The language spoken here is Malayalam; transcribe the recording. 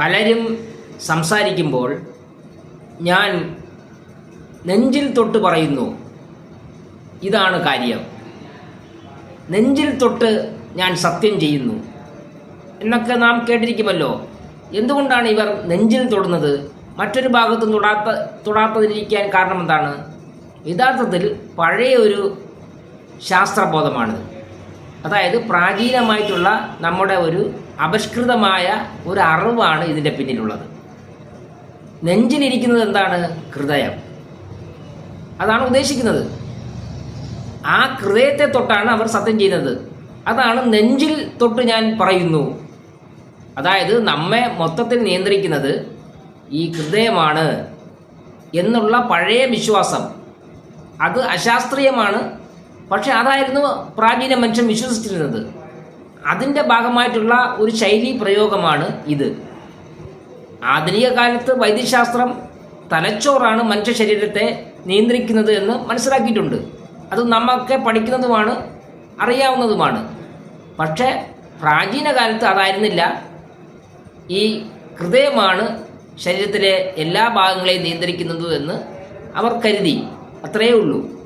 പലരും സംസാരിക്കുമ്പോൾ ഞാൻ നെഞ്ചിൽ തൊട്ട് പറയുന്നു ഇതാണ് കാര്യം. നെഞ്ചിൽ തൊട്ട് ഞാൻ സത്യം ചെയ്യുന്നു. എന്നൊക്കെ നാം കേട്ടിരിക്കുമല്ലോ. എന്തുകൊണ്ടാണ് ഇവർ നെഞ്ചിൽ തൊടുന്നത്? മറ്റൊരു ഭാഗത്തും തൊടാത്ത തൊടാത്തതിരിക്കാൻ കാരണം എന്താണ് യഥാർത്ഥത്തിൽ പഴയ ഒരു ശാസ്ത്രബോധമാണിത് അതായത് പ്രാചീനമായിട്ടുള്ള നമ്മുടെ ഒരു അപഷ്കൃതമായ ഒരു അറിവാണ് ഇതിന്റെ പിന്നിലുള്ളത്. നെഞ്ചിലിരിക്കുന്നത് എന്താണ്? ഹൃദയം. അതാണ് ഉദ്ദേശിക്കുന്നത്. ആ ഹൃദയത്തെ തൊട്ടാണ് അവർ സത്യം ചെയ്യുന്നത്. അതാണ് നെഞ്ചിൽ തൊട്ട് ഞാൻ പറയുന്നു. അതായത് നമ്മെ മൊത്തത്തിൽ നിയന്ത്രിക്കുന്നത് ഈ ഹൃദയമാണ് എന്നുള്ള പഴയ വിശ്വാസം. അത് അശാസ്ത്രീയമാണ് പക്ഷെ അതായിരുന്നു പ്രാചീന മനുഷ്യൻ വിശ്വസിച്ചിരുന്നത്. അതിന്റെ ഭാഗമായിട്ടുള്ള ഒരു ശൈലി പ്രയോഗമാണ് ഇത്. ആധുനിക കാലത്ത് വൈദ്യശാസ്ത്രം തലച്ചോറാണ് മനുഷ്യ ശരീരത്തെ നിയന്ത്രിക്കുന്നത് എന്ന് മനസ്സിലാക്കിയിട്ടുണ്ട്. അത് നമ്മൾക്ക് പഠിക്കുന്നതുമാണ് അറിയാവുന്നതുമാണ്. പക്ഷേ പ്രാചീന കാലത്ത് അതായിരുന്നില്ല. ഈ ഹൃദയമാണ് ശരീരത്തിലെ എല്ലാ ഭാഗങ്ങളെയും നിയന്ത്രിക്കുന്നത് എന്ന് അവർ കരുതി. അത്രയേ ഉള്ളൂ.